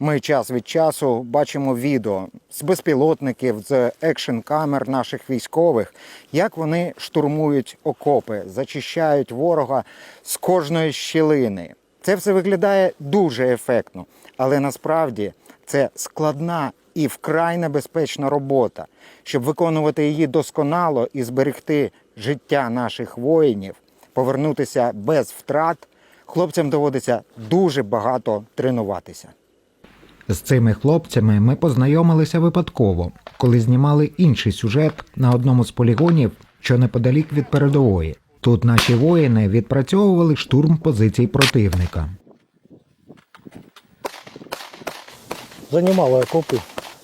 Ми час від часу бачимо відео з безпілотників, з екшн камер наших військових, як вони штурмують окопи, зачищають ворога з кожної щілини. Це все виглядає дуже ефектно, але насправді це складна і вкрай небезпечна робота. Щоб виконувати її досконало і зберегти життя наших воїнів, повернутися без втрат, хлопцям доводиться дуже багато тренуватися. З цими хлопцями ми познайомилися випадково, коли знімали інший сюжет на одному з полігонів, що неподалік від передової. Тут наші воїни відпрацьовували штурм позицій противника. Занимала окопы.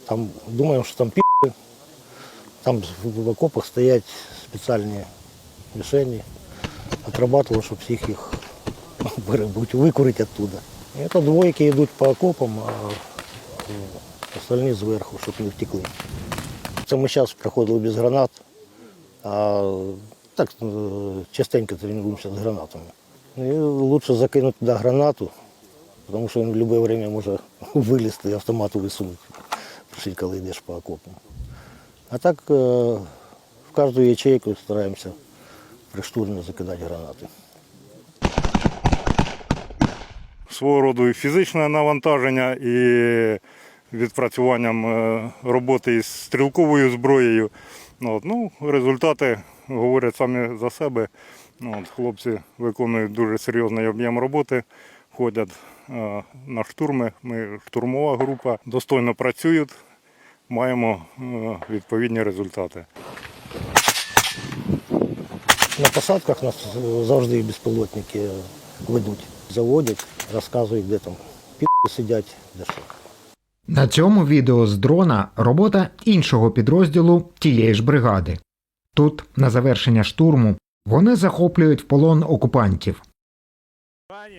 Там думаем, что там пи***ы. Там в окопах стоять специальные мишени. Отрабатывал, чтобы всех их вырубить, выкурить оттуда. И это двойки идут по окопам, а остальные сверху, чтобы не втекли. Це ми зараз проходили без гранат, а так е, частенько тренуємося з гранатами. І лучше закинути туди гранату, тому що він в будь-яке время може вилізти і автомату висунути, коли йдеш по окопам. А так е, в кожну ячейку стараємося при штурмі закидати гранати. свого роду і фізичне навантаження, і відпрацюванням е, роботи із стрілковою зброєю. Ну, От, ну, результати говорять самі за себе. Ну, От, хлопці виконують дуже серйозний об'єм роботи, ходять е, на штурми. Ми штурмова група, достойно працюють, маємо е, відповідні результати. На посадках нас завжди безпілотники ведуть, заводять, розказують, де там пі сидять, де що. На цьому відео з дрона робота іншого підрозділу тієї ж бригади. Тут, на завершення штурму, вони захоплюють в полон окупантів.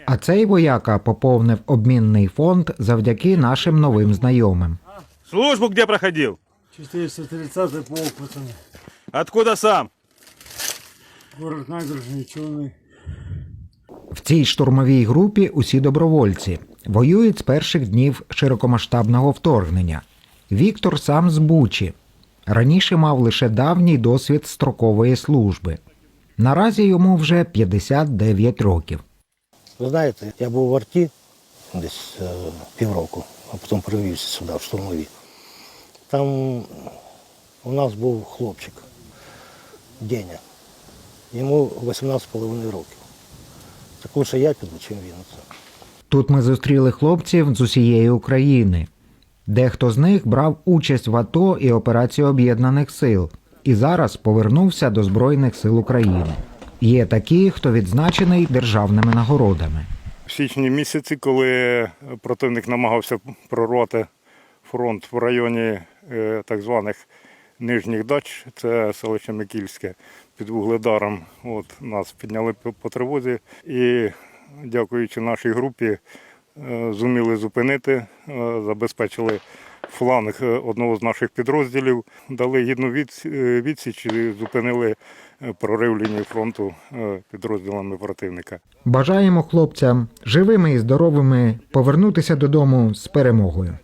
А цей вояка поповнив обмінний фонд завдяки нашим новим знайомим. Службу где проходил? 430 полк, пацаны. Откуда сам? Город Набережный, Черный. В цій штурмовій групі усі добровольці воюють з перших днів широкомасштабного вторгнення. Віктор сам з Бучі. Раніше мав лише давній досвід строкової служби. Наразі йому вже 59 років. Ви знаєте, я був в арті десь е, півроку, а потім перевівся сюди, в штурмові. Там у нас був хлопчик, Деня. Йому 18,5 років. Так лише я піду, чим він. Це. Тут ми зустріли хлопців з усієї України. Дехто з них брав участь в АТО і операції Об'єднаних сил і зараз повернувся до Збройних сил України. Є такі, хто відзначений державними нагородами. В січні місяці, коли противник намагався прорвати фронт в районі е, так званих нижніх дач, це селище Микільське під Вугледаром. От нас підняли по- тривозі і, дякуючи нашій групі, е, зуміли зупинити, е, забезпечили фланг е, одного з наших підрозділів, дали гідну відсіч і зупинили прорив лінії фронту підрозділами противника. Бажаємо хлопцям живими і здоровими повернутися додому з перемогою.